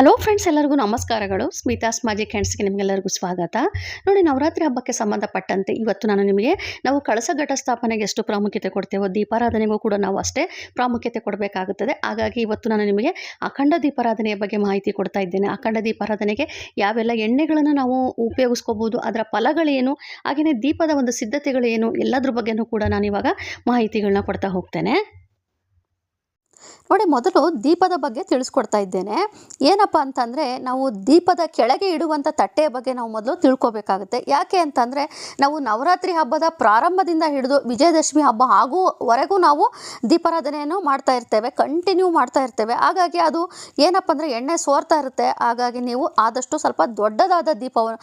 Hello friends ಎಲ್ಲರಿಗೂ ನಮಸ್ಕಾರಗಳು. Smitha's magic ಹ್ಯಾಂಡ್ಸ್ಗೆ ನಿಮಗೆಲ್ಲರಿಗೂ ಸ್ವಾಗತ. ನೋಡಿ, ನವರಾತ್ರಿ ಹಬ್ಬಕ್ಕೆ ಸಂಬಂಧಪಟ್ಟಂತೆ ಇವತ್ತು ನಾನು ನಿಮಗೆ ನಾವು ಕಳಸ ಘಟ ಸ್ಥಾಪನೆಗೆ ಎಷ್ಟು ಪ್ರಾಮುಖ್ಯತೆ ಕೊಡ್ತೇವೋ, ದೀಪಾರಾಧನೆಗೂ ಕೂಡ ನಾವು ಅಷ್ಟೇ ಪ್ರಾಮುಖ್ಯತೆ ಕೊಡಬೇಕಾಗುತ್ತದೆ. ಹಾಗಾಗಿ ಇವತ್ತು ನಾನು ನಿಮಗೆ ಅಖಂಡ ದೀಪಾರಾಧನೆಯ ಬಗ್ಗೆ ಮಾಹಿತಿ ಕೊಡ್ತಾ ಇದ್ದೇನೆ. ಅಖಂಡ ದೀಪಾರಾಧನೆಗೆ ಯಾವೆಲ್ಲ ಎಣ್ಣೆಗಳನ್ನು ನಾವು ಉಪಯೋಗಿಸ್ಕೋಬೋದು, ಅದರ ಫಲಗಳೇನು, ಹಾಗೆಯೇ ದೀಪದ ಒಂದು ಸಿದ್ಧತೆಗಳೇನು, ಎಲ್ಲದ್ರ ಬಗ್ಗೆನೂ ಕೂಡ ನಾನು ಇವಾಗ ಮಾಹಿತಿಗಳನ್ನ ಕೊಡ್ತಾ ಹೋಗ್ತೇನೆ. ನೋಡಿ, ಮೊದಲು ದೀಪದ ಬಗ್ಗೆ ತಿಳಿಸ್ಕೊಡ್ತಾ ಇದ್ದೇನೆ. ಏನಪ್ಪ ಅಂತಂದರೆ, ನಾವು ದೀಪದ ಕೆಳಗೆ ಇಡುವಂಥ ತಟ್ಟೆಯ ಬಗ್ಗೆ ನಾವು ಮೊದಲು ತಿಳ್ಕೊಬೇಕಾಗುತ್ತೆ. ಯಾಕೆ ಅಂತಂದರೆ, ನಾವು ನವರಾತ್ರಿ ಹಬ್ಬದ ಪ್ರಾರಂಭದಿಂದ ಹಿಡಿದು ವಿಜಯದಶಮಿ ಹಬ್ಬ ಆಗುವವರೆಗೂ ನಾವು ದೀಪಾರಾಧನೆಯನ್ನು ಮಾಡ್ತಾ ಇರ್ತೇವೆ ಕಂಟಿನ್ಯೂ ಮಾಡ್ತಾ ಇರ್ತೇವೆ. ಹಾಗಾಗಿ ಅದು ಏನಪ್ಪ ಅಂದರೆ, ಎಣ್ಣೆ ಸೋರ್ತಾ ಇರುತ್ತೆ. ಹಾಗಾಗಿ ನೀವು ಆದಷ್ಟು ಸ್ವಲ್ಪ ದೊಡ್ಡದಾದ ದೀಪವನ್ನು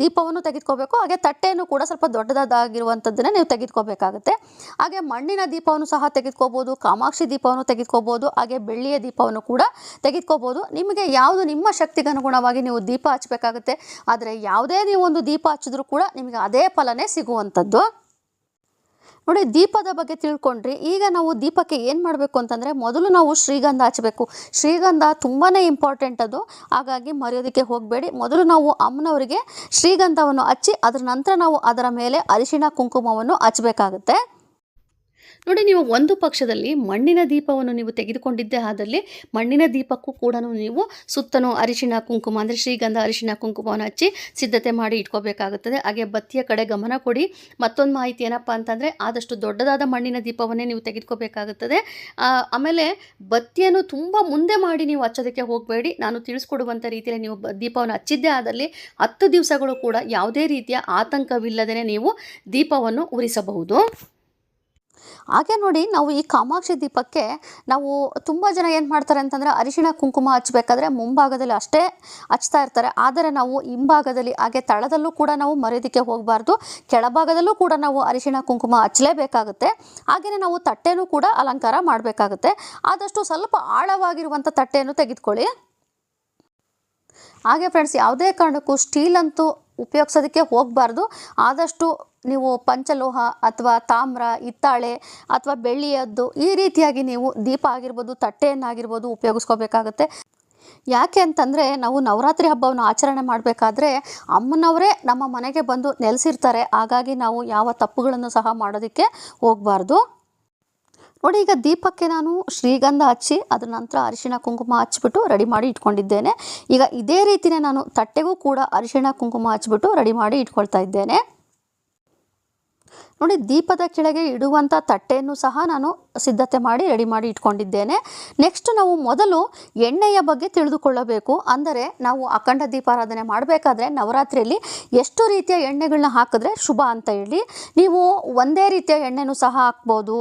ದೀಪವನ್ನು ತೆಗೆದುಕೋಬೇಕು. ಹಾಗೆ ತಟ್ಟೆಯನ್ನು ಕೂಡ ಸ್ವಲ್ಪ ದೊಡ್ಡದಾಗಿರುವಂಥದ್ದನ್ನೇ ನೀವು ತೆಗೆದುಕೋಬೇಕಾಗುತ್ತೆ. ಹಾಗೆ ಮಣ್ಣಿನ ದೀಪವನ್ನು ಸಹ ತೆಗೆದುಕೋಬೋದು, ಕಾಮಾಕ್ಷಿ ದೀಪವನ್ನು ತೆಗೆದುಕೋಬೋದು. ಹಾಗೆ ಬೆಳ್ಳಿಯ ದೀಪವನ್ನು ಕೂಡ ತೆಗೆದುಕೋಬೋದು. ನಿಮಗೆ ಯಾವುದು ನಿಮ್ಮ ಶಕ್ತಿಗೆ ಅನುಗುಣವಾಗಿ ನೀವು ದೀಪ ಹಚ್ಚಬೇಕಾಗುತ್ತೆ. ಆದರೆ ಯಾವುದೇ ನೀವು ಒಂದು ದೀಪ ಹಚ್ಚಿದ್ರೂ ಕೂಡ ನಿಮಗೆ ಅದೇ ಫಲನೇ ಸಿಗುವಂಥದ್ದು. ನೋಡಿ, ದೀಪದ ಬಗ್ಗೆ ತಿಳ್ಕೊಂಡ್ರಿ. ಈಗ ನಾವು ದೀಪಕ್ಕೆ ಏನು ಮಾಡಬೇಕು ಅಂತಂದರೆ ಮೊದಲು ನಾವು ಶ್ರೀಗಂಧ ಹಚ್ಚಬೇಕು. ಶ್ರೀಗಂಧ ತುಂಬಾ ಇಂಪಾರ್ಟೆಂಟ್ ಅದು. ಹಾಗಾಗಿ ಮರೆಯೋದಕ್ಕೆ ಹೋಗಬೇಡಿ. ಮೊದಲು ನಾವು ಅಮ್ಮನವರಿಗೆ ಶ್ರೀಗಂಧವನ್ನು ಹಚ್ಚಿ, ಅದರ ನಂತರ ನಾವು ಅದರ ಮೇಲೆ ಅರಿಶಿಣ, ಕುಂಕುಮವನ್ನು ಹಚ್ಚಬೇಕಾಗುತ್ತೆ. ನೋಡಿ ನೀವು ಒಂದು ಪಕ್ಷದಲ್ಲಿ ಮಣ್ಣಿನ ದೀಪವನ್ನು ನೀವು ತೆಗೆದುಕೊಂಡಿದ್ದೇ ಆದಲ್ಲಿ ಮಣ್ಣಿನ ದೀಪಕ್ಕೂ ಕೂಡ ನೀವು ಸುತ್ತಲೂ ಅರಿಶಿಣ ಕುಂಕುಮ, ಅಂದರೆ ಶ್ರೀಗಂಧ ಅರಿಶಿಣ ಕುಂಕುಮವನ್ನು ಹಚ್ಚಿ ಸಿದ್ಧತೆ ಮಾಡಿ ಇಟ್ಕೋಬೇಕಾಗುತ್ತದೆ. ಹಾಗೆ ಬತ್ತಿಯ ಕಡೆ ಗಮನ ಕೊಡಿ. ಮತ್ತೊಂದು ಮಾಹಿತಿ ಏನಪ್ಪ ಅಂತಂದರೆ ಆದಷ್ಟು ದೊಡ್ಡದಾದ ಮಣ್ಣಿನ ದೀಪವನ್ನೇ ನೀವು ತೆಗೆದುಕೋಬೇಕಾಗುತ್ತದೆ. ಆಮೇಲೆ ಬತ್ತಿಯನ್ನು ತುಂಬ ಮುಂದೆ ಮಾಡಿ ನೀವು ಹಚ್ಚೋದಕ್ಕೆ ಹೋಗಬೇಡಿ. ನಾನು ತಿಳಿಸ್ಕೊಡುವಂಥ ರೀತಿಯಲ್ಲಿ ನೀವು ದೀಪವನ್ನು ಹಚ್ಚಿದ್ದೇ ಆದಲ್ಲಿ ಹತ್ತು ದಿವಸಗಳು ಕೂಡ ಯಾವುದೇ ರೀತಿಯ ಆತಂಕವಿಲ್ಲದೇ ನೀವು ದೀಪವನ್ನು ಉರಿಸಬಹುದು. ಹಾಗೆ ನೋಡಿ ನಾವು ಈ ಕಾಮಾಕ್ಷಿ ದೀಪಕ್ಕೆ ನಾವು ತುಂಬ ಜನ ಏನು ಮಾಡ್ತಾರೆ ಅಂತಂದರೆ ಅರಿಶಿಣ ಕುಂಕುಮ ಹಚ್ಚಬೇಕಾದ್ರೆ ಮುಂಭಾಗದಲ್ಲಿ ಅಷ್ಟೇ ಹಚ್ತಾ ಇರ್ತಾರೆ. ಆದರೆ ನಾವು ಹಿಂಭಾಗದಲ್ಲಿ ಹಾಗೆ ತಳದಲ್ಲೂ ಕೂಡ ನಾವು ಮರೆಯೋದಕ್ಕೆ ಹೋಗಬಾರ್ದು. ಕೆಳಭಾಗದಲ್ಲೂ ಕೂಡ ನಾವು ಅರಿಶಿಣ ಕುಂಕುಮ ಹಚ್ಚಲೇಬೇಕಾಗುತ್ತೆ. ಹಾಗೆಯೇ ನಾವು ತಟ್ಟೆನೂ ಕೂಡ ಅಲಂಕಾರ ಮಾಡಬೇಕಾಗುತ್ತೆ. ಆದಷ್ಟು ಸ್ವಲ್ಪ ಆಳವಾಗಿರುವಂಥ ತಟ್ಟೆಯನ್ನು ತೆಗೆದುಕೊಳ್ಳಿ. ಹಾಗೆ ಫ್ರೆಂಡ್ಸ್ ಯಾವುದೇ ಕಾರಣಕ್ಕೂ ಸ್ಟೀಲ್ ಅಂತೂ ಉಪಯೋಗಿಸೋದಕ್ಕೆ ಹೋಗಬಾರ್ದು. ಆದಷ್ಟು ನೀವು ಪಂಚಲೋಹ ಅಥವಾ ತಾಮ್ರ, ಹಿತ್ತಾಳೆ ಅಥವಾ ಬೆಳ್ಳಿಯದ್ದು ಈ ರೀತಿಯಾಗಿ ನೀವು ದೀಪ ಆಗಿರ್ಬೋದು, ತಟ್ಟೆಯನ್ನಾಗಿರ್ಬೋದು ಉಪಯೋಗಿಸ್ಕೋಬೇಕಾಗುತ್ತೆ. ಯಾಕೆ ಅಂತಂದರೆ ನಾವು ನವರಾತ್ರಿ ಹಬ್ಬವನ್ನು ಆಚರಣೆ ಮಾಡಬೇಕಾದ್ರೆ ಅಮ್ಮನವರೇ ನಮ್ಮ ಮನೆಗೆ ಬಂದು ನೆಲೆಸಿರ್ತಾರೆ. ಹಾಗಾಗಿ ನಾವು ಯಾವ ತಪ್ಪುಗಳನ್ನು ಸಹ ಮಾಡೋದಕ್ಕೆ ಹೋಗಬಾರ್ದು. ನೋಡಿ, ಈಗ ದೀಪಕ್ಕೆ ನಾನು ಶ್ರೀಗಂಧ ಹಚ್ಚಿ ಅದರ ನಂತರ ಅರಿಶಿಣ ಕುಂಕುಮ ಹಚ್ಚಿಬಿಟ್ಟು ರೆಡಿ ಮಾಡಿ ಇಟ್ಕೊಂಡಿದ್ದೇನೆ. ಈಗ ಇದೇ ರೀತಿಯೇ ನಾನು ತಟ್ಟೆಗೂ ಕೂಡ ಅರಿಶಿಣ ಕುಂಕುಮ ಹಚ್ಚಿಬಿಟ್ಟು ರೆಡಿ ಮಾಡಿ ಇಟ್ಕೊಳ್ತಾ ಇದ್ದೇನೆ. ನೋಡಿ, ದೀಪದ ಕೆಳಗೆ ಇಡುವಂಥ ತಟ್ಟೆಯನ್ನು ಸಹ ನಾನು ಸಿದ್ಧತೆ ಮಾಡಿ ರೆಡಿ ಮಾಡಿ ಇಟ್ಕೊಂಡಿದ್ದೇನೆ. ನೆಕ್ಸ್ಟ್ ನಾವು ಮೊದಲು ಎಣ್ಣೆಯ ಬಗ್ಗೆ ತಿಳಿದುಕೊಳ್ಳಬೇಕು. ಅಂದರೆ ನಾವು ಅಖಂಡ ದೀಪಾರಾಧನೆ ಮಾಡಬೇಕಾದ್ರೆ ನವರಾತ್ರಿಯಲ್ಲಿ ಎಷ್ಟು ರೀತಿಯ ಎಣ್ಣೆಗಳನ್ನ ಹಾಕಿದ್ರೆ ಶುಭ ಅಂತ ಹೇಳಿ. ನೀವು ಒಂದೇ ರೀತಿಯ ಎಣ್ಣೆನೂ ಸಹ ಹಾಕ್ಬೋದು.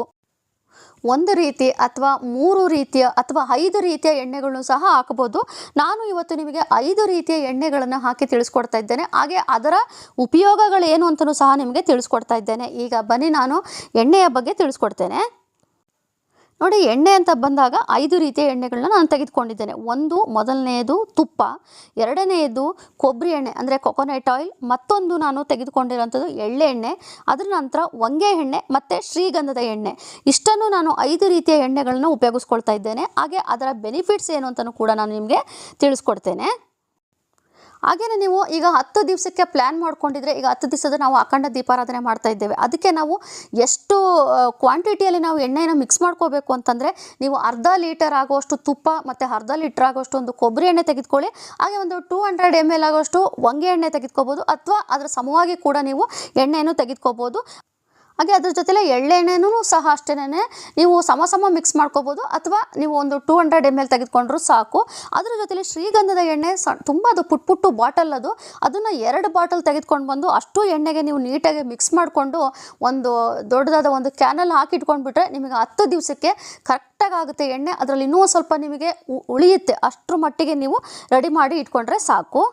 ಒಂದು ರೀತಿ ಅಥವಾ ಮೂರು ರೀತಿಯ ಅಥವಾ ಐದು ರೀತಿಯ ಎಣ್ಣೆಗಳನ್ನು ಸಹ ಹಾಕಬಹುದು. ನಾನು ಇವತ್ತು ನಿಮಗೆ ಐದು ರೀತಿಯ ಎಣ್ಣೆಗಳನ್ನು ಹಾಕಿ ತಿಳಿಸ್ಕೊಡ್ತಾ ಇದ್ದೇನೆ. ಹಾಗೆ ಅದರ ಉಪಯೋಗಗಳೇನು ಅಂತಲೂ ಸಹ ನಿಮಗೆ ತಿಳಿಸ್ಕೊಡ್ತಾ ಇದ್ದೇನೆ. ಈಗ ಬನ್ನಿ ನಾನು ಎಣ್ಣೆಯ ಬಗ್ಗೆ ತಿಳಿಸ್ಕೊಡ್ತೇನೆ. ನೋಡಿ ಎಣ್ಣೆ ಅಂತ ಬಂದಾಗ ಐದು ರೀತಿಯ ಎಣ್ಣೆಗಳನ್ನ ನಾನು ತೆಗೆದುಕೊಂಡಿದ್ದೇನೆ. ಒಂದು, ಮೊದಲನೆಯದು ತುಪ್ಪ, ಎರಡನೆಯದು ಕೊಬ್ಬರಿ ಎಣ್ಣೆ, ಅಂದರೆ ಕೊಕೊನಟ್ ಆಯಿಲ್ ಮತ್ತೊಂದು ನಾನು ತೆಗೆದುಕೊಂಡಿರೋಂಥದ್ದು ಎಳ್ಳೆ ಎಣ್ಣೆ, ಅದರ ನಂತರ ಹೊಂಗೆ ಎಣ್ಣೆ ಮತ್ತು ಶ್ರೀಗಂಧದ ಎಣ್ಣೆ. ಇಷ್ಟನ್ನು ನಾನು ಐದು ರೀತಿಯ ಎಣ್ಣೆಗಳನ್ನು ಉಪಯೋಗಿಸ್ಕೊಳ್ತಾ ಇದ್ದೇನೆ. ಹಾಗೆ ಅದರ ಬೆನಿಫಿಟ್ಸ್ ಏನು ಅಂತಲೂ ಕೂಡ ನಾನು ನಿಮಗೆ ತಿಳಿಸ್ಕೊಡ್ತೇನೆ. ಹಾಗೆಯೇ ನೀವು ಈಗ ಹತ್ತು ದಿವಸಕ್ಕೆ ಪ್ಲ್ಯಾನ್ ಮಾಡ್ಕೊಂಡಿದ್ರೆ ಈಗ ಹತ್ತು ದಿವಸದ ನಾವು ಅಖಂಡ ದೀಪಾರಾಧನೆ ಮಾಡ್ತಾ ಇದ್ದೇವೆ. ಅದಕ್ಕೆ ನಾವು ಎಷ್ಟು ಕ್ವಾಂಟಿಟಿಯಲ್ಲಿ ನಾವು ಎಣ್ಣೆಯನ್ನು ಮಿಕ್ಸ್ ಮಾಡ್ಕೋಬೇಕು ಅಂತಂದರೆ ನೀವು ಅರ್ಧ ಲೀಟರ್ ಆಗುವಷ್ಟು ತುಪ್ಪ ಮತ್ತು ಅರ್ಧ ಲೀಟರ್ ಆಗುವಷ್ಟು ಒಂದು ಕೊಬ್ಬರಿ ಎಣ್ಣೆ ತೆಗೆದುಕೊಳ್ಳಿ. ಹಾಗೆ ಒಂದು ಟೂ ಹಂಡ್ರೆಡ್ ಎಂ ಎಲ್ ಆಗುವಷ್ಟು ಹೊಂಗೆ ಎಣ್ಣೆ ತೆಗೆದುಕೋಬೋದು ಅಥವಾ ಅದರ ಸಮವಾಗಿ ಕೂಡ ನೀವು ಎಣ್ಣೆಯನ್ನು ತೆಗೆದುಕೋಬೋದು. ಹಾಗೆ ಅದ್ರ ಜೊತೆಲೆ ಎಳ್ಳೆಣ್ಣೆನೂ ಸಹ ಅಷ್ಟೇನೆ ನೀವು ಸಮ ಸಮ ಮಿಕ್ಸ್ ಮಾಡ್ಕೋಬೋದು ಅಥವಾ ನೀವು ಒಂದು ಟೂ ಹಂಡ್ರೆಡ್ ಎಂ ಎಲ್ ತೆಗೆದುಕೊಂಡ್ರೂ ಸಾಕು. ಅದ್ರ ಜೊತೆಲಿ ಶ್ರೀಗಂಧದ ಎಣ್ಣೆ ಸ, ತುಂಬ ಅದು ಪುಟ್ ಪುಟ್ಟು ಬಾಟಲ್ ಅದು. ಅದನ್ನು ಎರಡು ಬಾಟಲ್ ತೆಗೆದುಕೊಂಡು ಬಂದು ಅಷ್ಟು ಎಣ್ಣೆಗೆ ನೀವು ನೀಟಾಗಿ ಮಿಕ್ಸ್ ಮಾಡಿಕೊಂಡು ಒಂದು ದೊಡ್ಡದಾದ ಒಂದು ಕ್ಯಾನಲ್ಲಿ ಹಾಕಿಟ್ಕೊಂಡ್ಬಿಟ್ರೆ ನಿಮಗೆ ಹತ್ತು ದಿವಸಕ್ಕೆ ಕರೆಕ್ಟಾಗಿ ಆಗುತ್ತೆ ಎಣ್ಣೆ. ಅದರಲ್ಲಿ ಇನ್ನೂ ಸ್ವಲ್ಪ ನಿಮಗೆ ಉಳಿಯುತ್ತೆ. ಅಷ್ಟರ ಮಟ್ಟಿಗೆ ನೀವು ರೆಡಿ ಮಾಡಿ ಇಟ್ಕೊಂಡ್ರೆ ಸಾಕು.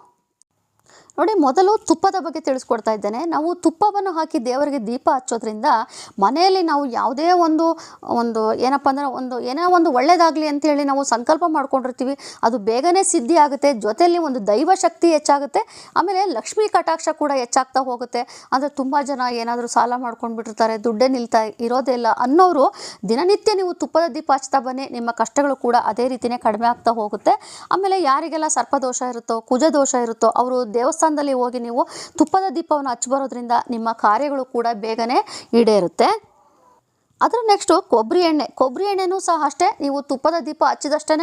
ನೋಡಿ, ಮೊದಲು ತುಪ್ಪದ ಬಗ್ಗೆ ತಿಳಿಸ್ಕೊಡ್ತಾ ಇದ್ದೇನೆ. ನಾವು ತುಪ್ಪವನ್ನು ಹಾಕಿ ದೇವರಿಗೆ ದೀಪ ಹಚ್ಚೋದ್ರಿಂದ ಮನೆಯಲ್ಲಿ ನಾವು ಯಾವುದೇ ಒಂದು ಒಂದು ಏನಪ್ಪ ಅಂದ್ರೆ ಒಂದು, ಏನೋ ಒಂದು ಒಳ್ಳೆಯದಾಗಲಿ ಅಂತೇಳಿ ನಾವು ಸಂಕಲ್ಪ ಮಾಡ್ಕೊಂಡಿರ್ತೀವಿ. ಅದು ಬೇಗನೆ ಸಿದ್ಧಿ ಆಗುತ್ತೆ. ಜೊತೆಯಲ್ಲಿ ಒಂದು ದೈವ ಶಕ್ತಿ ಹೆಚ್ಚಾಗುತ್ತೆ. ಆಮೇಲೆ ಲಕ್ಷ್ಮೀ ಕಟಾಕ್ಷ ಕೂಡ ಹೆಚ್ಚಾಗ್ತಾ ಹೋಗುತ್ತೆ. ಅಂದರೆ ತುಂಬ ಜನ ಏನಾದರೂ ಸಾಲ ಮಾಡ್ಕೊಂಡು ಬಿಟ್ಟಿರ್ತಾರೆ ದುಡ್ಡೇ ನಿಲ್ತಾ ಇರೋದೇ ಇಲ್ಲ ಅನ್ನೋರು ದಿನನಿತ್ಯ ನೀವು ತುಪ್ಪದ ದೀಪ ಹಚ್ತಾ ಬನ್ನಿ. ನಿಮ್ಮ ಕಷ್ಟಗಳು ಕೂಡ ಅದೇ ರೀತಿಯೇ ಕಡಿಮೆ ಆಗ್ತಾ ಹೋಗುತ್ತೆ. ಆಮೇಲೆ ಯಾರಿಗೆಲ್ಲ ಸರ್ಪದೋಷ ಇರುತ್ತೋ, ಕುಜದೋಷ ಇರುತ್ತೋ, ಅವರು ದೇವಸ್ಥಾನದಲ್ಲಿ ಹೋಗಿ ನೀವು ತುಪ್ಪದ ದೀಪವನ್ನು ಹಚ್ಚಿ ಬರೋದ್ರಿಂದ ನಿಮ್ಮ ಕಾರ್ಯಗಳು ಕೂಡ ಬೇಗನೆ ಈಡೇರುತ್ತೆ. ಅದರ ನೆಕ್ಸ್ಟು ಕೊಬ್ಬರಿ ಎಣ್ಣೆ, ಕೊಬ್ಬರಿ ಎಣ್ಣೆನೂ ಸಹ ಅಷ್ಟೇ, ನೀವು ತುಪ್ಪದ ದೀಪ ಹಚ್ಚಿದಷ್ಟೇ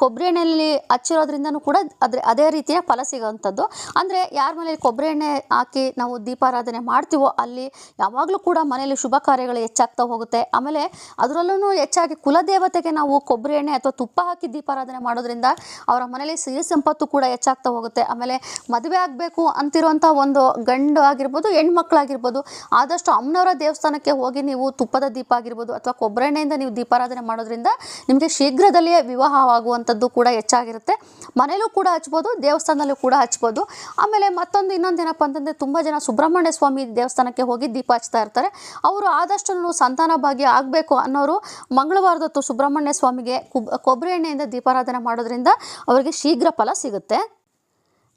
ಕೊಬ್ಬರಿ ಎಣ್ಣೆಯಲ್ಲಿ ಹಚ್ಚಿರೋದ್ರಿಂದನೂ ಕೂಡ ಅದ್ರ, ಅದೇ ರೀತಿಯ ಫಲ ಸಿಗೋವಂಥದ್ದು. ಅಂದರೆ ಯಾರ ಮನೇಲಿ ಕೊಬ್ಬರಿ ಎಣ್ಣೆ ಹಾಕಿ ನಾವು ದೀಪಾರಾಧನೆ ಮಾಡ್ತೀವೋ ಅಲ್ಲಿ ಯಾವಾಗಲೂ ಕೂಡ ಮನೆಯಲ್ಲಿ ಶುಭ ಕಾರ್ಯಗಳು ಹೆಚ್ಚಾಗ್ತಾ ಹೋಗುತ್ತೆ. ಆಮೇಲೆ ಅದರಲ್ಲೂ ಹೆಚ್ಚಾಗಿ ಕುಲದೇವತೆಗೆ ನಾವು ಕೊಬ್ಬರಿ ಎಣ್ಣೆ ಅಥವಾ ತುಪ್ಪ ಹಾಕಿ ದೀಪಾರಾಧನೆ ಮಾಡೋದ್ರಿಂದ ಅವರ ಮನೇಲಿ ಸಿರಿ ಸಂಪತ್ತು ಕೂಡ ಹೆಚ್ಚಾಗ್ತಾ ಹೋಗುತ್ತೆ. ಆಮೇಲೆ ಮದುವೆ ಆಗಬೇಕು ಅಂತಿರುವಂಥ ಒಂದು ಗಂಡು ಆಗಿರ್ಬೋದು, ಹೆಣ್ಮಕ್ಳಾಗಿರ್ಬೋದು, ಆದಷ್ಟು ಅಮ್ಮನವರ ದೇವಸ್ಥಾನಕ್ಕೆ ಹೋಗಿ ನೀವು ತುಪ್ಪದ ದೀಪ ಆಗಿರ್ಬೋದು ಅಥವಾ ಕೊಬ್ಬರೆಣ್ಣೆಯಿಂದ ನೀವು ದೀಪಾರಾಧನೆ ಮಾಡೋದ್ರಿಂದ ನಿಮಗೆ ಶೀಘ್ರದಲ್ಲಿಯೇ ವಿವಾಹವಾಗುವಂಥದ್ದು ಕೂಡ ಹೆಚ್ಚಾಗಿರುತ್ತೆ. ಮನೇಲೂ ಕೂಡ ಹಚ್ಬೋದು, ದೇವಸ್ಥಾನದಲ್ಲೂ ಕೂಡ ಹಚ್ಬೋದು. ಆಮೇಲೆ ಮತ್ತೊಂದು ಇನ್ನೊಂದು ಏನಪ್ಪ ಅಂತಂದರೆ ತುಂಬ ಜನ ಸುಬ್ರಹ್ಮಣ್ಯ ಸ್ವಾಮಿ ದೇವಸ್ಥಾನಕ್ಕೆ ಹೋಗಿ ದೀಪ ಹಚ್ತಾ ಇರ್ತಾರೆ. ಅವರು ಆದಷ್ಟು ಸಂತಾನ ಭಾಗ್ಯ ಆಗಬೇಕು ಅನ್ನೋರು ಮಂಗಳವಾರದತ್ತು ಸುಬ್ರಹ್ಮಣ್ಯ ಸ್ವಾಮಿಗೆ ಕುಬ್, ಕೊಬ್ಬರಿ ಎಣ್ಣೆಯಿಂದ ದೀಪಾರಾಧನೆ ಮಾಡೋದ್ರಿಂದ ಅವರಿಗೆ ಶೀಘ್ರ ಫಲ ಸಿಗುತ್ತೆ.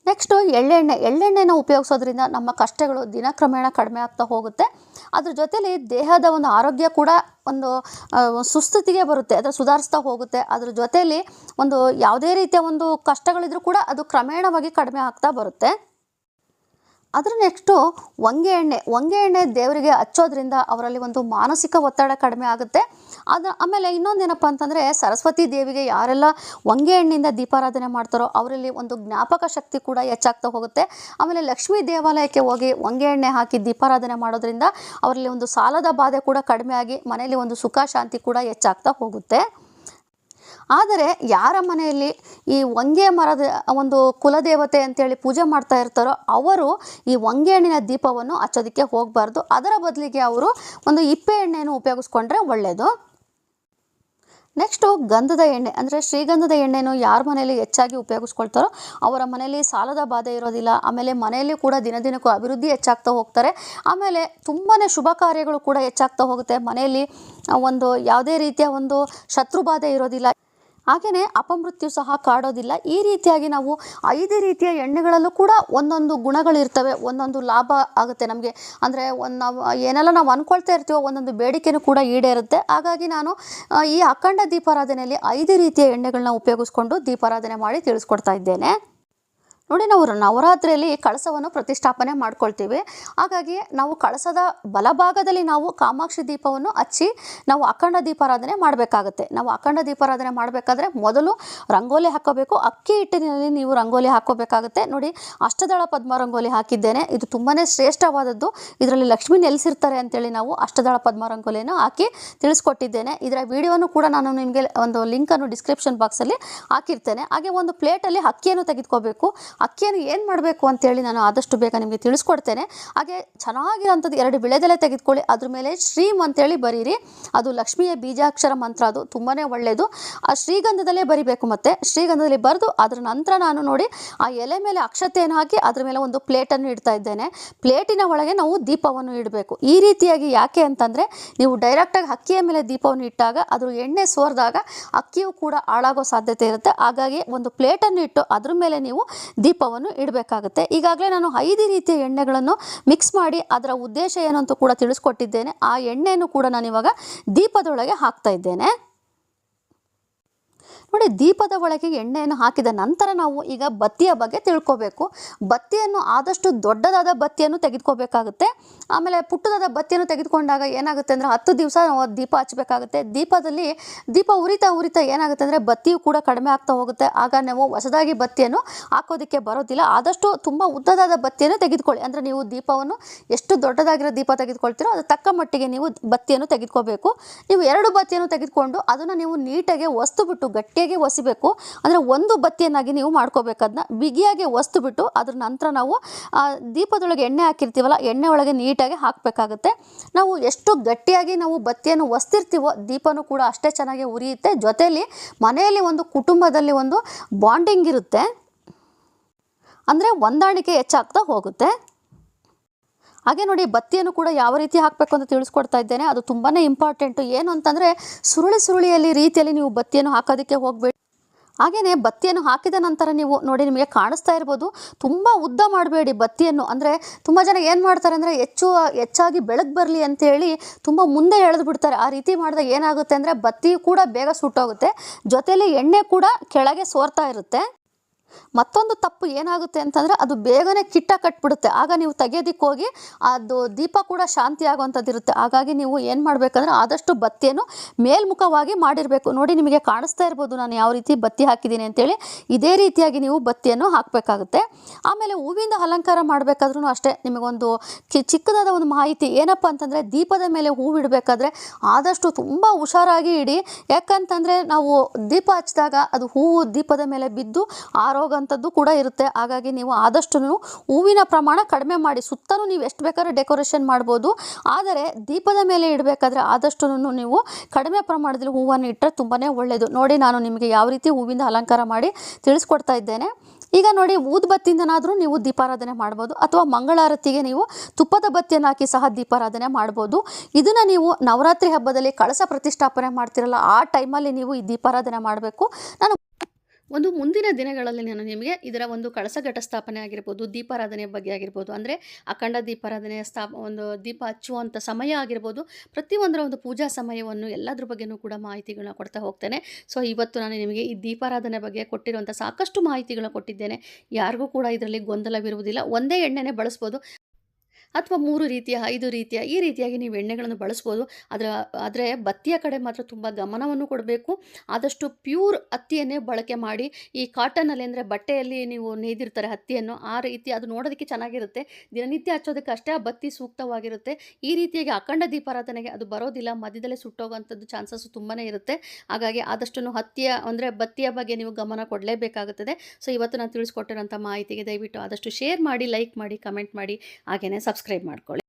ನೆಕ್ಸ್ಟು ಎಳ್ಳೆಣ್ಣೆ, ಎಳ್ಳೆಣ್ಣೆನ ಉಪಯೋಗಿಸೋದ್ರಿಂದ ನಮ್ಮ ಕಷ್ಟಗಳು ದಿನಕ್ರಮೇಣ ಕಡಿಮೆ ಆಗ್ತಾ ಹೋಗುತ್ತೆ. ಅದ್ರ ಜೊತೆಲಿ ದೇಹದ ಒಂದು ಆರೋಗ್ಯ ಕೂಡ ಒಂದು ಸುಸ್ಥಿತಿಗೆ ಬರುತ್ತೆ, ಅದರ ಸುಧಾರಿಸ್ತಾ ಹೋಗುತ್ತೆ. ಅದ್ರ ಜೊತೆಲಿ ಒಂದು ಯಾವುದೇ ರೀತಿಯ ಒಂದು ಕಷ್ಟಗಳಿದ್ರೂ ಕೂಡ ಅದು ಕ್ರಮೇಣವಾಗಿ ಕಡಿಮೆ ಆಗ್ತಾ ಬರುತ್ತೆ. ಅದರ ನೆಕ್ಸ್ಟು ಹೊಂಗೆ ಎಣ್ಣೆ ಹೊಂಗೆ ಎಣ್ಣೆ ದೇವರಿಗೆ ಹಚ್ಚೋದ್ರಿಂದ ಅವರಲ್ಲಿ ಒಂದು ಮಾನಸಿಕ ಒತ್ತಡ ಕಡಿಮೆ ಆಗುತ್ತೆ. ಅದು ಆಮೇಲೆ ಇನ್ನೊಂದೇನಪ್ಪ ಅಂತಂದರೆ ಸರಸ್ವತಿ ದೇವಿಗೆ ಯಾರೆಲ್ಲ ಹೊಂಗೆ ಹಣ್ಣಿಂದ ದೀಪಾರಾಧನೆ ಮಾಡ್ತಾರೋ ಅವರಲ್ಲಿ ಒಂದು ಜ್ಞಾಪಕ ಶಕ್ತಿ ಕೂಡ ಹೆಚ್ಚಾಗ್ತಾ ಹೋಗುತ್ತೆ. ಆಮೇಲೆ ಲಕ್ಷ್ಮೀ ದೇವಾಲಯಕ್ಕೆ ಹೋಗಿ ಹೊಂಗೆ ಎಣ್ಣೆ ಹಾಕಿ ದೀಪಾರಾಧನೆ ಮಾಡೋದ್ರಿಂದ ಅವರಲ್ಲಿ ಒಂದು ಸಾಲದ ಬಾಧೆ ಕೂಡ ಕಡಿಮೆ ಆಗಿ ಮನೆಯಲ್ಲಿ ಒಂದು ಸುಖ ಶಾಂತಿ ಕೂಡ ಹೆಚ್ಚಾಗ್ತಾ ಹೋಗುತ್ತೆ. ಆದರೆ ಯಾರ ಮನೆಯಲ್ಲಿ ಈ ಹೊಂಗೆ ಮರದ ಒಂದು ಕುಲದೇವತೆ ಅಂತೇಳಿ ಪೂಜೆ ಮಾಡ್ತಾ ಇರ್ತಾರೋ ಅವರು ಈ ಹೊಂಗೆ ಹಣ್ಣಿನ ದೀಪವನ್ನು ಹಚ್ಚೋದಕ್ಕೆ ಹೋಗಬಾರ್ದು. ಅದರ ಬದಲಿಗೆ ಅವರು ಒಂದು ಇಪ್ಪೆ ಎಣ್ಣೆಯನ್ನು ಉಪಯೋಗಿಸ್ಕೊಂಡ್ರೆ ಒಳ್ಳೆಯದು ನೆಕ್ಸ್ಟು ಗಂಧದ ಎಣ್ಣೆ, ಅಂದರೆ ಶ್ರೀಗಂಧದ ಎಣ್ಣೆನು ಯಾರ ಮನೆಯಲ್ಲಿ ಹೆಚ್ಚಾಗಿ ಉಪಯೋಗಿಸ್ಕೊಳ್ತಾರೋ ಅವರ ಮನೆಯಲ್ಲಿ ಸಾಲದ ಬಾಧೆ ಇರೋದಿಲ್ಲ. ಆಮೇಲೆ ಮನೆಯಲ್ಲಿ ಕೂಡ ದಿನ ದಿನಕ್ಕೂ ಅಭಿವೃದ್ಧಿ ಹೆಚ್ಚಾಗ್ತಾ ಹೋಗ್ತಾರೆ. ಆಮೇಲೆ ತುಂಬಾ ಶುಭ ಕಾರ್ಯಗಳು ಕೂಡ ಹೆಚ್ಚಾಗ್ತಾ ಹೋಗುತ್ತೆ. ಮನೆಯಲ್ಲಿ ಒಂದು ಯಾವುದೇ ರೀತಿಯ ಒಂದು ಶತ್ರು ಬಾಧೆ ಇರೋದಿಲ್ಲ. ಹಾಗೆಯೇ ಅಪಮೃತ್ಯು ಸಹ ಕಾಡೋದಿಲ್ಲ. ಈ ರೀತಿಯಾಗಿ ನಾವು ಐದು ರೀತಿಯ ಎಣ್ಣೆಗಳಲ್ಲೂ ಕೂಡ ಒಂದೊಂದು ಗುಣಗಳಿರ್ತವೆ. ಒಂದೊಂದು ಲಾಭ ಆಗುತ್ತೆ ನಮಗೆ. ಅಂದರೆ ಒಂದು ನಾವು ಏನೆಲ್ಲ ನಾವು ಅಂದ್ಕೊಳ್ತಾ ಇರ್ತೀವೋ ಒಂದೊಂದು ಬೇಡಿಕೆನೂ ಕೂಡ ಈಡೇರುತ್ತೆ. ಹಾಗಾಗಿ ನಾನು ಈ ಅಖಂಡ ದೀಪಾರಾಧನೆಯಲ್ಲಿ ಐದು ರೀತಿಯ ಎಣ್ಣೆಗಳನ್ನ ಉಪಯೋಗಿಸ್ಕೊಂಡು ದೀಪಾರಾಧನೆ ಮಾಡಿ ತಿಳಿಸ್ಕೊಡ್ತಾ ಇದ್ದೇನೆ. ನೋಡಿ ನಾವು ನವರಾತ್ರಿಯಲ್ಲಿ ಕಳಸವನ್ನು ಪ್ರತಿಷ್ಠಾಪನೆ ಮಾಡ್ಕೊಳ್ತೀವಿ. ಹಾಗಾಗಿ ನಾವು ಕಳಸದ ಬಲಭಾಗದಲ್ಲಿ ನಾವು ಕಾಮಾಕ್ಷಿ ದೀಪವನ್ನು ಹಚ್ಚಿ ನಾವು ಅಖಂಡ ದೀಪಾರಾಧನೆ ಮಾಡಬೇಕಾಗತ್ತೆ. ನಾವು ಅಖಂಡ ದೀಪಾರಾಧನೆ ಮಾಡಬೇಕಾದ್ರೆ ಮೊದಲು ರಂಗೋಲಿ ಹಾಕೋಬೇಕು. ಅಕ್ಕಿ ಹಿಟ್ಟಿನಲ್ಲಿ ನೀವು ರಂಗೋಲಿ ಹಾಕೋಬೇಕಾಗುತ್ತೆ. ನೋಡಿ, ಅಷ್ಟದಳ ಪದ್ಮ ರಂಗೋಲಿ ಹಾಕಿದ್ದೇನೆ. ಇದು ತುಂಬಾ ಶ್ರೇಷ್ಠವಾದದ್ದು. ಇದರಲ್ಲಿ ಲಕ್ಷ್ಮಿ ನೆಲೆಸಿರ್ತಾರೆ ಅಂತೇಳಿ ನಾವು ಅಷ್ಟದಳ ಪದ್ಮ ರಂಗೋಲಿಯನ್ನು ಹಾಕಿ ತಿಳಿಸ್ಕೊಟ್ಟಿದ್ದೇನೆ. ಇದರ ವಿಡಿಯೋನು ಕೂಡ ನಾನು ನಿಮಗೆ ಒಂದು ಲಿಂಕನ್ನು ಡಿಸ್ಕ್ರಿಪ್ಷನ್ ಬಾಕ್ಸಲ್ಲಿ ಹಾಕಿರ್ತೇನೆ. ಹಾಗೆ ಒಂದು ಪ್ಲೇಟಲ್ಲಿ ಅಕ್ಕಿಯನ್ನು ತೆಗೆದುಕೋಬೇಕು. ಅಕ್ಕಿಯನ್ನು ಏನು ಮಾಡಬೇಕು ಅಂತೇಳಿ ನಾನು ಆದಷ್ಟು ಬೇಗ ನಿಮಗೆ ತಿಳಿಸ್ಕೊಡ್ತೇನೆ. ಹಾಗೆ ಚೆನ್ನಾಗಿರೋಂಥದ್ದು ಎರಡು ವಿಳೆದೆಲೆ ತೆಗೆದುಕೊಳ್ಳಿ. ಅದ್ರ ಮೇಲೆ ಶ್ರೀಮ್ ಅಂತೇಳಿ ಬರೀರಿ. ಅದು ಲಕ್ಷ್ಮಿಯ ಬೀಜಾಕ್ಷರ ಮಂತ್ರ. ಅದು ತುಂಬಾ ಒಳ್ಳೆಯದು ಆ ಶ್ರೀಗಂಧದಲ್ಲೇ ಬರಿಬೇಕು ಮತ್ತೆ. ಶ್ರೀಗಂಧದಲ್ಲಿ ಬರೆದು ಅದರ ನಂತರ ನಾನು ನೋಡಿ ಆ ಎಲೆ ಮೇಲೆ ಅಕ್ಷತೆಯನ್ನು ಹಾಕಿ ಅದ್ರ ಮೇಲೆ ಒಂದು ಪ್ಲೇಟನ್ನು ಇಡ್ತಾ ಇದ್ದೇನೆ. ಪ್ಲೇಟಿನ ಒಳಗೆ ನಾವು ದೀಪವನ್ನು ಇಡಬೇಕು. ಈ ರೀತಿಯಾಗಿ ಯಾಕೆ ಅಂತಂದರೆ ನೀವು ಡೈರೆಕ್ಟಾಗಿ ಅಕ್ಕಿಯ ಮೇಲೆ ದೀಪವನ್ನು ಇಟ್ಟಾಗ ಅದ್ರ ಎಣ್ಣೆ ಸೋರಿದಾಗ ಅಕ್ಕಿಯು ಕೂಡ ಹಾಳಾಗೋ ಸಾಧ್ಯತೆ ಇರುತ್ತೆ. ಹಾಗಾಗಿ ಒಂದು ಪ್ಲೇಟನ್ನು ಇಟ್ಟು ಅದ್ರ ಮೇಲೆ ನೀವು ದೀಪವನ್ನು ಇಡಬೇಕಾಗುತ್ತೆ. ಈಗಾಗಲೇ ನಾನು ಐದು ರೀತಿಯ ಎಣ್ಣೆಗಳನ್ನು ಮಿಕ್ಸ್ ಮಾಡಿ ಅದರ ಉದ್ದೇಶ ಏನು ಅಂತ ಕೂಡ ತಿಳಿಸ್ಕೊಟ್ಟಿದ್ದೇನೆ. ಆ ಎಣ್ಣೆಯನ್ನು ಕೂಡ ನಾನು ಇವಾಗ ದೀಪದೊಳಗೆ ಹಾಕ್ತಾ ಇದ್ದೇನೆ. ನೋಡಿ, ದೀಪದ ಒಳಗೆ ಎಣ್ಣೆಯನ್ನು ಹಾಕಿದ ನಂತರ ನಾವು ಈಗ ಬತ್ತಿಯ ಬಗ್ಗೆ ತಿಳ್ಕೊಬೇಕು. ಬತ್ತಿಯನ್ನು ಆದಷ್ಟು ದೊಡ್ಡದಾದ ಬತ್ತಿಯನ್ನು ತೆಗೆದುಕೋಬೇಕಾಗುತ್ತೆ. ಆಮೇಲೆ ಪುಟ್ಟದಾದ ಬತ್ತಿಯನ್ನು ತೆಗೆದುಕೊಂಡಾಗ ಏನಾಗುತ್ತೆ ಅಂದರೆ ಹತ್ತು ದಿವಸ ನಾವು ದೀಪ ಹಚ್ಚಬೇಕಾಗುತ್ತೆ. ದೀಪದಲ್ಲಿ ದೀಪ ಉರಿತಾ ಉರಿತಾ ಏನಾಗುತ್ತೆ ಅಂದರೆ ಬತ್ತಿಯು ಕೂಡ ಕಡಿಮೆ ಆಗ್ತಾ ಹೋಗುತ್ತೆ. ಆಗ ನಾವು ಹೊಸದಾಗಿ ಬತ್ತಿಯನ್ನು ಹಾಕೋದಕ್ಕೆ ಬರೋದಿಲ್ಲ. ಆದಷ್ಟು ತುಂಬ ಉದ್ದದಾದ ಬತ್ತಿಯನ್ನು ತೆಗೆದುಕೊಳ್ಳಿ. ಅಂದರೆ ನೀವು ದೀಪವನ್ನು ಎಷ್ಟು ದೊಡ್ಡದಾಗಿರೋ ದೀಪ ತೆಗೆದುಕೊಳ್ತೀರೋ ಅದು ತಕ್ಕ ಮಟ್ಟಿಗೆ ನೀವು ಬತ್ತಿಯನ್ನು ತೆಗೆದುಕೋಬೇಕು. ನೀವು ಎರಡು ಬತ್ತಿಯನ್ನು ತೆಗೆದುಕೊಂಡು ಅದನ್ನು ನೀವು ನೀಟಾಗಿ ಒಸ್ತು ಬಿಟ್ಟು ಗಟ್ಟಿಯಾಗಿ ಒಸಿಬೇಕು. ಅಂದರೆ ಒಂದು ಬತ್ತಿಯನ್ನಾಗಿ ನೀವು ಮಾಡ್ಕೋಬೇಕು ಅದನ್ನ ಬಿಗಿಯಾಗಿ ಒಸ್ತು ಬಿಟ್ಟು ಅದ್ರ ನಂತರ ನಾವು ದೀಪದೊಳಗೆ ಎಣ್ಣೆ ಹಾಕಿರ್ತೀವಲ್ಲ, ಎಣ್ಣೆ ಒಳಗೆ ನೀಟಾಗಿ ಹಾಕಬೇಕಾಗುತ್ತೆ. ನಾವು ಎಷ್ಟು ಗಟ್ಟಿಯಾಗಿ ನಾವು ಬತ್ತಿಯನ್ನು ಒಸ್ತಿರ್ತೀವೋ ದೀಪನೂ ಕೂಡ ಅಷ್ಟೇ ಚೆನ್ನಾಗಿ ಉರಿಯುತ್ತೆ. ಜೊತೆಯಲ್ಲಿ ಮನೆಯಲ್ಲಿ ಒಂದು ಕುಟುಂಬದಲ್ಲಿ ಒಂದು ಬಾಂಡಿಂಗ್ ಇರುತ್ತೆ. ಅಂದರೆ ಹೊಂದಾಣಿಕೆ ಹೆಚ್ಚಾಗ್ತಾ ಹೋಗುತ್ತೆ. ಹಾಗೆ ನೋಡಿ ಬತ್ತಿಯನ್ನು ಕೂಡ ಯಾವ ರೀತಿ ಹಾಕಬೇಕು ಅಂತ ತಿಳಿಸ್ಕೊಡ್ತಾ ಇದ್ದೇನೆ. ಅದು ತುಂಬಾ ಇಂಪಾರ್ಟೆಂಟು ಏನು ಅಂತಂದರೆ ಸುರುಳಿ ಸುರುಳಿಯಲ್ಲಿ ರೀತಿಯಲ್ಲಿ ನೀವು ಬತ್ತಿಯನ್ನು ಹಾಕೋದಕ್ಕೆ ಹೋಗಬೇಡಿ. ಹಾಗೆಯೇ ಬತ್ತಿಯನ್ನು ಹಾಕಿದ ನಂತರ ನೀವು ನೋಡಿ ನಿಮಗೆ ಕಾಣಿಸ್ತಾ ಇರ್ಬೋದು. ತುಂಬ ಉದ್ದ ಮಾಡಬೇಡಿ ಬತ್ತಿಯನ್ನು. ಅಂದರೆ ತುಂಬ ಜನ ಏನು ಮಾಡ್ತಾರೆ ಅಂದರೆ ಹೆಚ್ಚು, ಹೆಚ್ಚಾಗಿ ಬೆಳಕು ಬರಲಿ ಅಂತೇಳಿ ತುಂಬ ಮುಂದೆ ಎಳೆದು ಬಿಡ್ತಾರೆ. ಆ ರೀತಿ ಮಾಡಿದಾಗ ಏನಾಗುತ್ತೆ ಅಂದರೆ ಬತ್ತಿ ಕೂಡ ಬೇಗ ಸುಟ್ಟೋಗುತ್ತೆ. ಜೊತೆಯಲ್ಲಿ ಎಣ್ಣೆ ಕೂಡ ಕೆಳಗೆ ಸೋರ್ತಾ ಇರುತ್ತೆ. ಮತ್ತೊಂದು ತಪ್ಪು ಏನಾಗುತ್ತೆ ಅಂತಂದರೆ ಅದು ಬೇಗನೆ ಕಿಟ್ಟ ಕಟ್ಬಿಡುತ್ತೆ. ಆಗ ನೀವು ತೆಗೆಯೋದಕ್ಕೆ ಹೋಗಿ ಅದು ದೀಪ ಕೂಡ ಶಾಂತಿ ಆಗುವಂಥದ್ದು ಇರುತ್ತೆ. ಹಾಗಾಗಿ ನೀವು ಏನು ಮಾಡಬೇಕಂದ್ರೆ ಆದಷ್ಟು ಬತ್ತಿಯನ್ನು ಮೇಲ್ಮುಖವಾಗಿ ಮಾಡಿರಬೇಕು. ನೋಡಿ, ನಿಮಗೆ ಕಾಣಿಸ್ತಾ ಇರ್ಬೋದು ನಾನು ಯಾವ ರೀತಿ ಬತ್ತಿ ಹಾಕಿದ್ದೀನಿ ಅಂತೇಳಿ. ಇದೇ ರೀತಿಯಾಗಿ ನೀವು ಬತ್ತಿಯನ್ನು ಹಾಕಬೇಕಾಗುತ್ತೆ. ಆಮೇಲೆ ಹೂವಿಂದ ಅಲಂಕಾರ ಮಾಡಬೇಕಾದ್ರೂ ಅಷ್ಟೇ. ನಿಮಗೊಂದು ಚಿಕ್ಕದಾದ ಒಂದು ಮಾಹಿತಿ ಏನಪ್ಪ ಅಂತಂದರೆ ದೀಪದ ಮೇಲೆ ಹೂವು ಇಡಬೇಕಾದ್ರೆ ಆದಷ್ಟು ತುಂಬ ಹುಷಾರಾಗಿ ಇಡಿ. ಯಾಕಂತಂದರೆ ನಾವು ದೀಪ ಹಚ್ಚಿದಾಗ ಅದು ಹೂವು ದೀಪದ ಮೇಲೆ ಬಿದ್ದು ಆರೋಗಂಥದ್ದು ಕೂಡ ಇರುತ್ತೆ. ಹಾಗಾಗಿ ನೀವು ಆದಷ್ಟು ಹೂವಿನ ಪ್ರಮಾಣ ಕಡಿಮೆ ಮಾಡಿ ಸುತ್ತಲೂ ನೀವು ಎಷ್ಟು ಬೇಕಾದ್ರೂ ಡೆಕೋರೇಷನ್ ಮಾಡ್ಬೋದು. ಆದರೆ ದೀಪದ ಮೇಲೆ ಇಡಬೇಕಾದ್ರೆ ಆದಷ್ಟು ನೀವು ಕಡಿಮೆ ಪ್ರಮಾಣದಲ್ಲಿ ಹೂವನ್ನು ಇಟ್ಟರೆ ತುಂಬಾ ಒಳ್ಳೆಯದು ನೋಡಿ ನಾನು ನಿಮಗೆ ಯಾವ ರೀತಿ ಹೂವಿಂದ ಅಲಂಕಾರ ಮಾಡಿ ತಿಳಿಸ್ಕೊಡ್ತಾ ಇದ್ದೇನೆ. ಈಗ ನೋಡಿ ಊದ್ಬತ್ತಿಯಿಂದನಾದರೂ ನೀವು ದೀಪಾರಾಧನೆ ಮಾಡ್ಬೋದು. ಅಥವಾ ಮಂಗಳಾರತಿಗೆ ನೀವು ತುಪ್ಪದ ಬತ್ತಿಯನ್ನು ಹಾಕಿ ಸಹ ದೀಪಾರಾಧನೆ ಮಾಡ್ಬೋದು. ಇದನ್ನು ನೀವು ನವರಾತ್ರಿ ಹಬ್ಬದಲ್ಲಿ ಕಳಸ ಪ್ರತಿಷ್ಠಾಪನೆ ಮಾಡ್ತಿರಲ್ಲ, ಆ ಟೈಮಲ್ಲಿ ನೀವು ಈ ದೀಪಾರಾಧನೆ ಮಾಡಬೇಕು. ನಾನು ಒಂದು ಮುಂದಿನ ದಿನಗಳಲ್ಲಿ ನಾನು ನಿಮಗೆ ಇದರ ಒಂದು ಕಳಸ ಘಟಸ್ಥಾಪನೆ ಆಗಿರ್ಬೋದು ದೀಪಾರಾಧನೆ ಬಗ್ಗೆ ಆಗಿರ್ಬೋದು, ಅಂದರೆ ಅಖಂಡ ದೀಪಾರಾಧನೆ ಸ್ಥಾಪ ಒಂದು ದೀಪ ಹಚ್ಚುವಂಥ ಸಮಯ ಆಗಿರ್ಬೋದು, ಪ್ರತಿಯೊಂದರ ಒಂದು ಪೂಜಾ ಸಮಯವನ್ನು ಎಲ್ಲದ್ರ ಬಗ್ಗೆನೂ ಕೂಡ ಮಾಹಿತಿಗಳನ್ನ ಕೊಡ್ತಾ ಹೋಗ್ತೇನೆ. ಸೊ ಇವತ್ತು ನಾನು ನಿಮಗೆ ಈ ದೀಪಾರಾಧನೆ ಬಗ್ಗೆ ಕೊಟ್ಟಿರುವಂಥ ಸಾಕಷ್ಟು ಮಾಹಿತಿಗಳನ್ನ ಕೊಟ್ಟಿದ್ದೇನೆ. ಯಾರಿಗೂ ಕೂಡ ಇದರಲ್ಲಿ ಗೊಂದಲವಿರುವುದಿಲ್ಲ. ಒಂದೇ ಎಣ್ಣೆನೇ ಬಳಸ್ಬೋದು. ಅಥವಾ ಮೂರು ರೀತಿಯ, ಐದು ರೀತಿಯ, ಈ ರೀತಿಯಾಗಿ ನೀವು ಎಣ್ಣೆಗಳನ್ನು ಬಳಸ್ಬೋದು. ಅದರ, ಆದರೆ ಬತ್ತಿಯ ಕಡೆ ಮಾತ್ರ ತುಂಬ ಗಮನವನ್ನು ಕೊಡಬೇಕು. ಆದಷ್ಟು ಪ್ಯೂರ್ ಹತ್ತಿಯನ್ನೇ ಬಳಕೆ ಮಾಡಿ. ಈ ಕಾಟನಲ್ಲಿ ಅಂದರೆ ಬಟ್ಟೆಯಲ್ಲಿ ನೀವು ನೇಯ್ದಿರ್ತಾರೆ ಹತ್ತಿಯನ್ನು, ಆ ರೀತಿ ಅದು ನೋಡೋದಕ್ಕೆ ಚೆನ್ನಾಗಿರುತ್ತೆ. ದಿನನಿತ್ಯ ಹಚ್ಚೋದಕ್ಕೆ ಅಷ್ಟೇ ಆ ಬತ್ತಿ ಸೂಕ್ತವಾಗಿರುತ್ತೆ. ಈ ರೀತಿಯಾಗಿ ಅಖಂಡ ದೀಪಾರಾಧನೆಗೆ ಅದು ಬರೋದಿಲ್ಲ. ಮಧ್ಯದಲ್ಲೇ ಸುಟ್ಟೋಗೋಂಥದ್ದು ಚಾನ್ಸಸ್ ತುಂಬಾ ಇರುತ್ತೆ. ಹಾಗಾಗಿ ಆದಷ್ಟು ಹತ್ತಿಯ, ಅಂದರೆ ಬತ್ತಿಯ ಬಗ್ಗೆ ನೀವು ಗಮನ ಕೊಡಲೇಬೇಕಾಗುತ್ತದೆ. ಸೊ ಇವತ್ತು ನಾನು ತಿಳಿಸ್ಕೊಟ್ಟಿರೋಂಥ ಮಾಹಿತಿಗೆ ದಯವಿಟ್ಟು ಆದಷ್ಟು ಶೇರ್ ಮಾಡಿ ಲೈಕ್ ಮಾಡಿ ಕಮೆಂಟ್ ಮಾಡಿ. ಹಾಗೆಯೇ ಸಬ್ಸ್ಕ್ರೈಬ್ ಮಾಡ್ಕೊಳ್ಳಿ